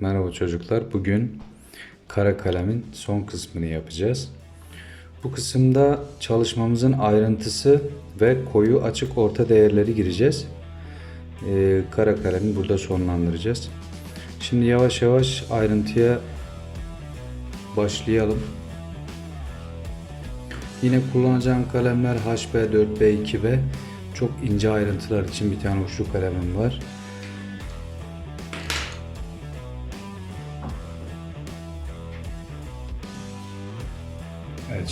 Merhaba çocuklar. Bugün kara kalemin son kısmını yapacağız. Bu kısımda çalışmamızın ayrıntısı ve koyu açık orta değerleri gireceğiz. Ee, kara kalemi burada sonlandıracağız. Şimdi yavaş yavaş ayrıntıya başlayalım. Yine kullanacağım kalemler HB, 4B, 2B. Çok ince ayrıntılar için bir tane uçlu kalemim var.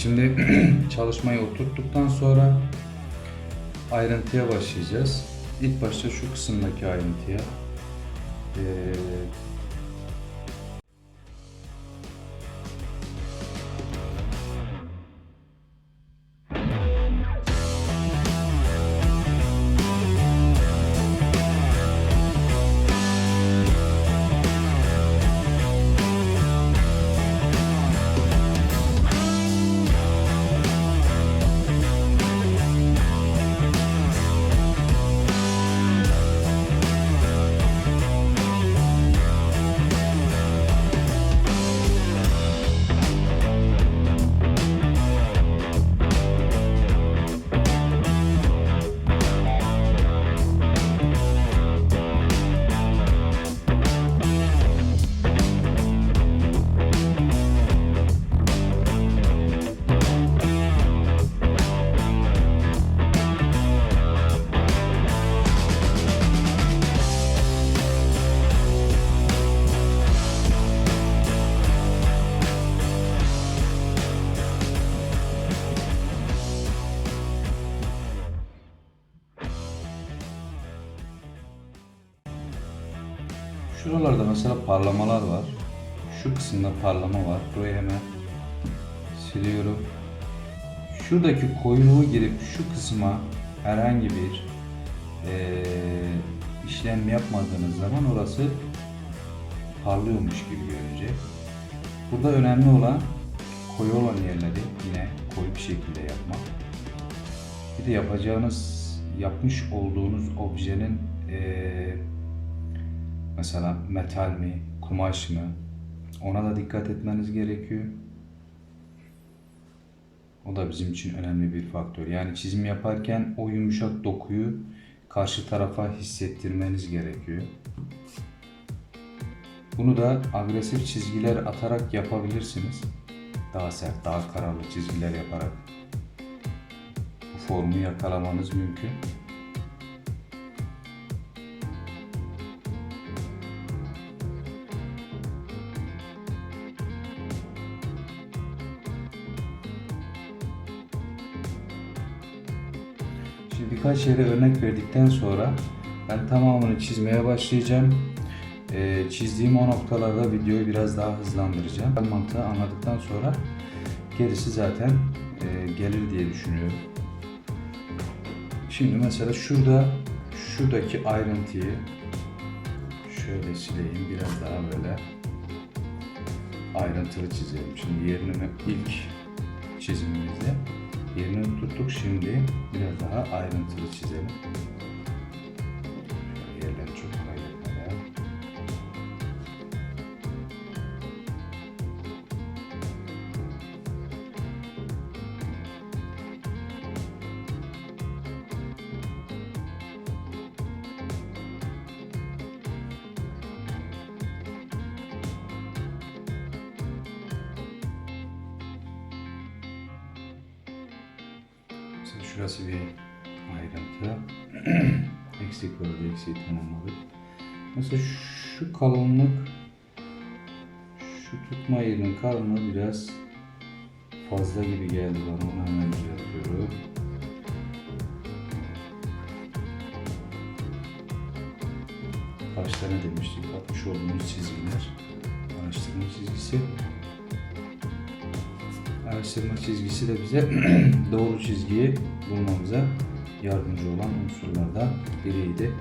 Şimdi çalışmayı oturttuktan sonra ayrıntıya başlayacağız. İlk başta şu kısımdaki ayrıntıya. Ee, Şuralarda mesela parlamalar var. Şu kısımda parlama var. Burayı hemen siliyorum. Şuradaki koyuluğu girip şu kısma herhangi bir eee, işlem yapmadığınız zaman orası parlıyormuş gibi görünecek. Burada önemli olan koyu olan yerleri yine koyu bir şekilde yapmak. Bir de yapacağınız, yapmış olduğunuz objenin eee Mesela metal mi, kumaş mı? Ona da dikkat etmeniz gerekiyor. O da bizim için önemli bir faktör. Yani çizim yaparken o yumuşak dokuyu karşı tarafa hissettirmeniz gerekiyor. Bunu da agresif çizgiler atarak yapabilirsiniz. Daha sert, daha kararlı çizgiler yaparak bu formu yakalamanız mümkün. Şimdi birkaç yere örnek verdikten sonra ben tamamını çizmeye başlayacağım. Ee, çizdiğim o noktalarda videoyu biraz daha hızlandıracağım. Mantığı anladıktan sonra gerisi zaten e, gelir diye düşünüyorum. Şimdi mesela şurada şuradaki ayrıntıyı şöyle sileyim biraz daha böyle ayrıntılı çizelim. Şimdi yerini ilk çizimimizde yerini tuttuk. Şimdi biraz daha ayrıntılı çizelim. Şurası bir ayrıntı. Eksik vardı, eksiği tamamladık. Mesela şu kalınlık, şu tutma yerinin kalınlığı biraz fazla gibi geldi bana. Onu hemen düzeltiyorum. Başta ne demiştik? Atmış olduğumuz çizgiler. Araştırma çizgisi. Araştırma çizgisi de bize doğru çizgiyi bulmamıza yardımcı olan unsurlardan biriydi.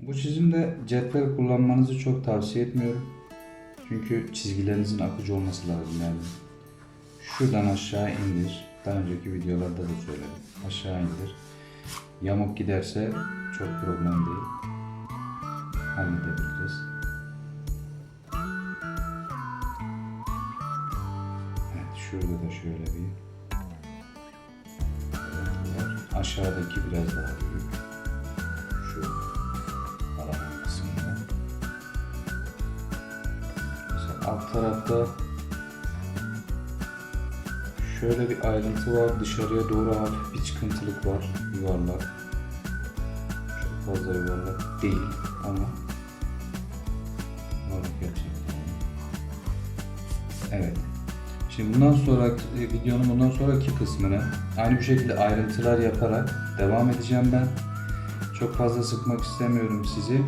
Bu çizimde cetvel kullanmanızı çok tavsiye etmiyorum. Çünkü çizgilerinizin akıcı olması lazım yani. Şuradan aşağı indir. Daha önceki videolarda da söyledim. Aşağı indir. Yamuk giderse çok problem değil. Halledebiliriz. Evet şurada da şöyle bir. Aşağıdaki biraz daha alt tarafta şöyle bir ayrıntı var. Dışarıya doğru hafif bir çıkıntılık var. Yuvarlak. Çok fazla yuvarlak değil ama yuvarlak gerçekten. Evet. Şimdi bundan sonra videonun bundan sonraki kısmını aynı bu şekilde ayrıntılar yaparak devam edeceğim ben. Çok fazla sıkmak istemiyorum sizi.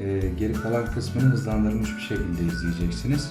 Ee, geri kalan kısmını hızlandırılmış bir şekilde izleyeceksiniz.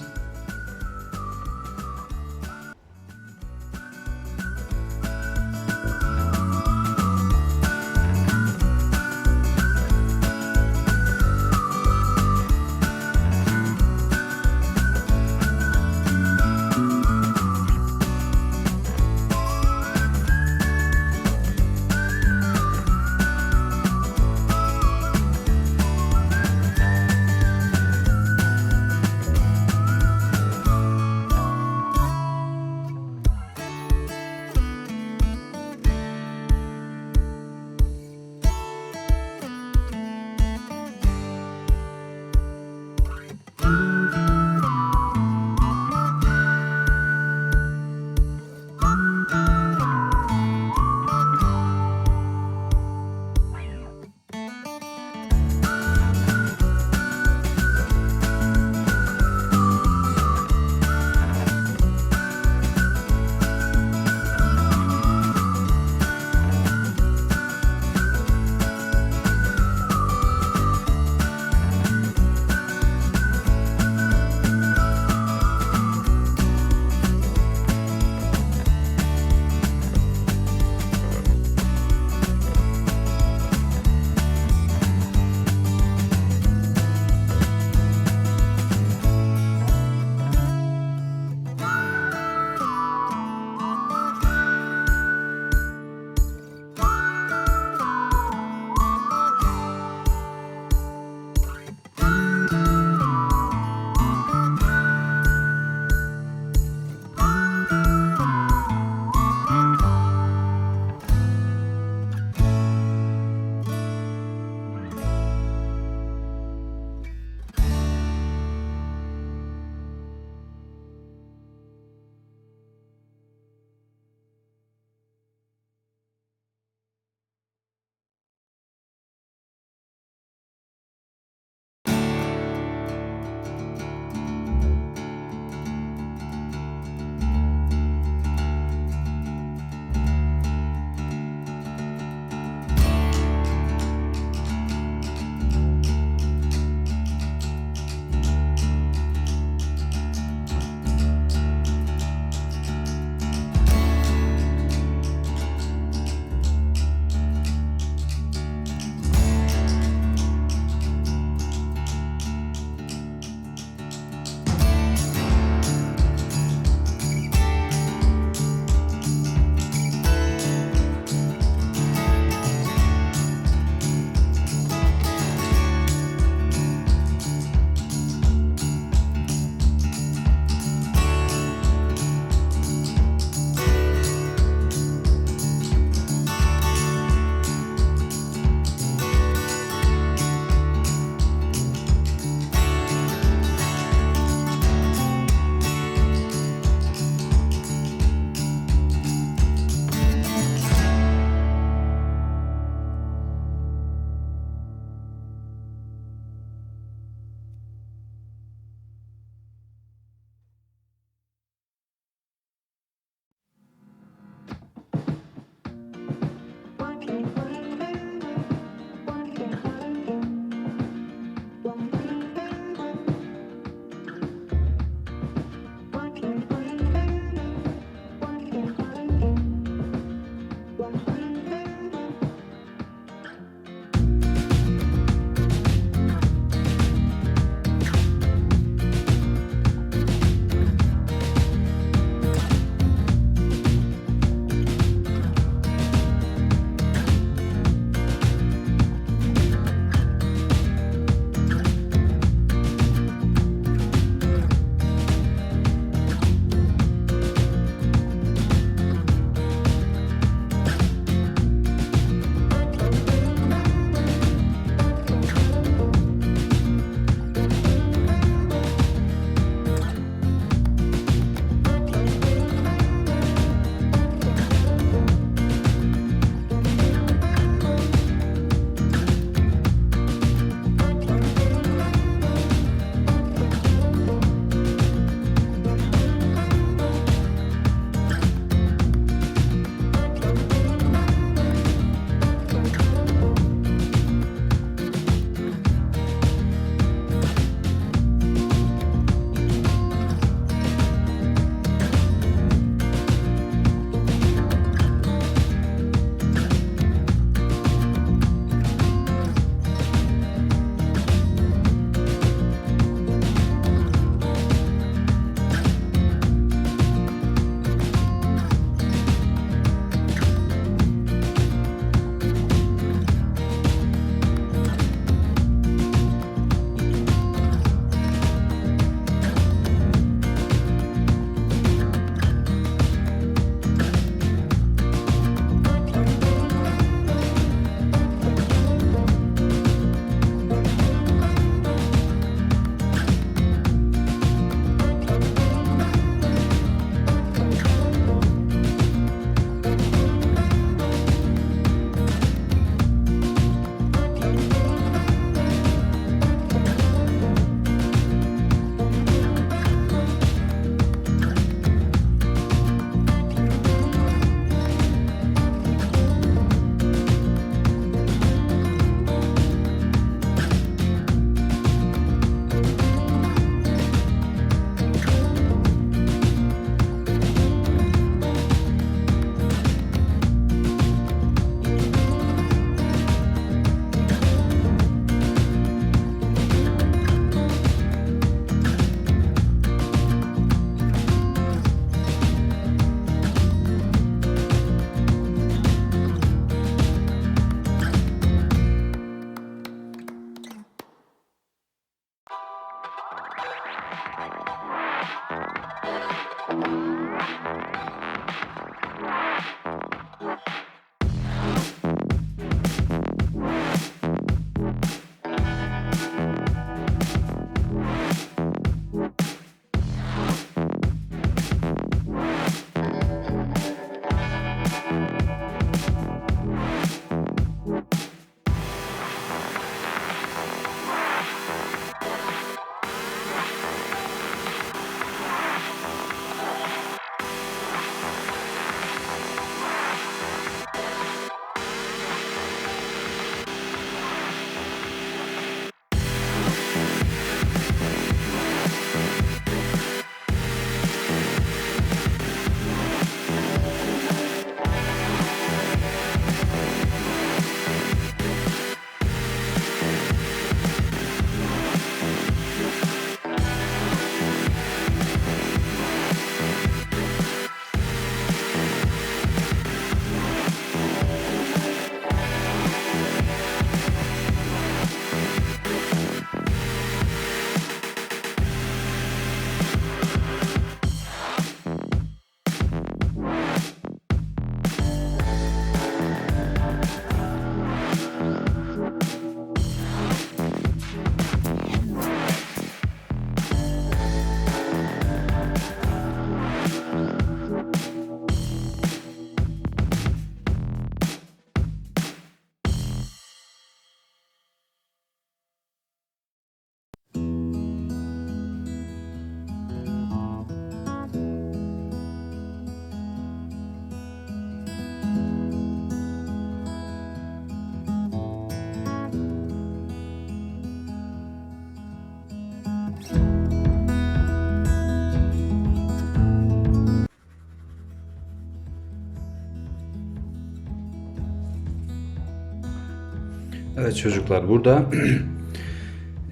Evet çocuklar burada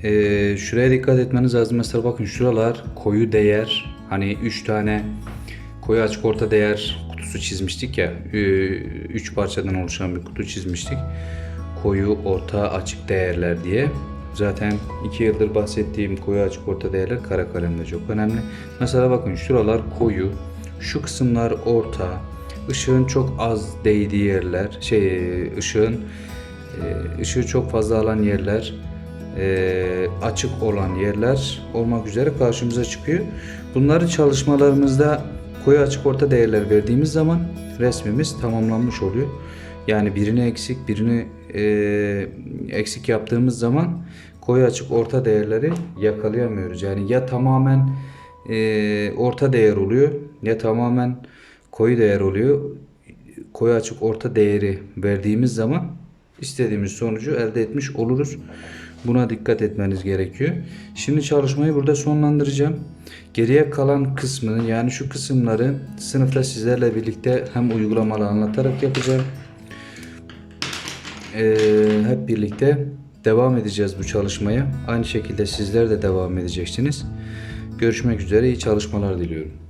eee, şuraya dikkat etmeniz lazım. Mesela bakın şuralar koyu değer. Hani 3 tane koyu açık orta değer kutusu çizmiştik ya. 3 parçadan oluşan bir kutu çizmiştik. Koyu, orta, açık değerler diye. Zaten 2 yıldır bahsettiğim koyu açık orta değerler kara kalemde çok önemli. Mesela bakın şuralar koyu, şu kısımlar orta, ışığın çok az değdiği yerler, şey ışığın e, ışığı çok fazla alan yerler, e, açık olan yerler olmak üzere karşımıza çıkıyor. Bunları çalışmalarımızda koyu açık orta değerler verdiğimiz zaman resmimiz tamamlanmış oluyor. Yani birini eksik, birini e, eksik yaptığımız zaman koyu açık orta değerleri yakalayamıyoruz. Yani ya tamamen orta değer oluyor ya tamamen koyu değer oluyor. Koyu açık orta değeri verdiğimiz zaman istediğimiz sonucu elde etmiş oluruz. Buna dikkat etmeniz gerekiyor. Şimdi çalışmayı burada sonlandıracağım. Geriye kalan kısmını yani şu kısımları sınıfta sizlerle birlikte hem uygulamalı anlatarak yapacağım. Ee, hep birlikte devam edeceğiz bu çalışmaya. Aynı şekilde sizler de devam edeceksiniz. Görüşmek üzere iyi çalışmalar diliyorum.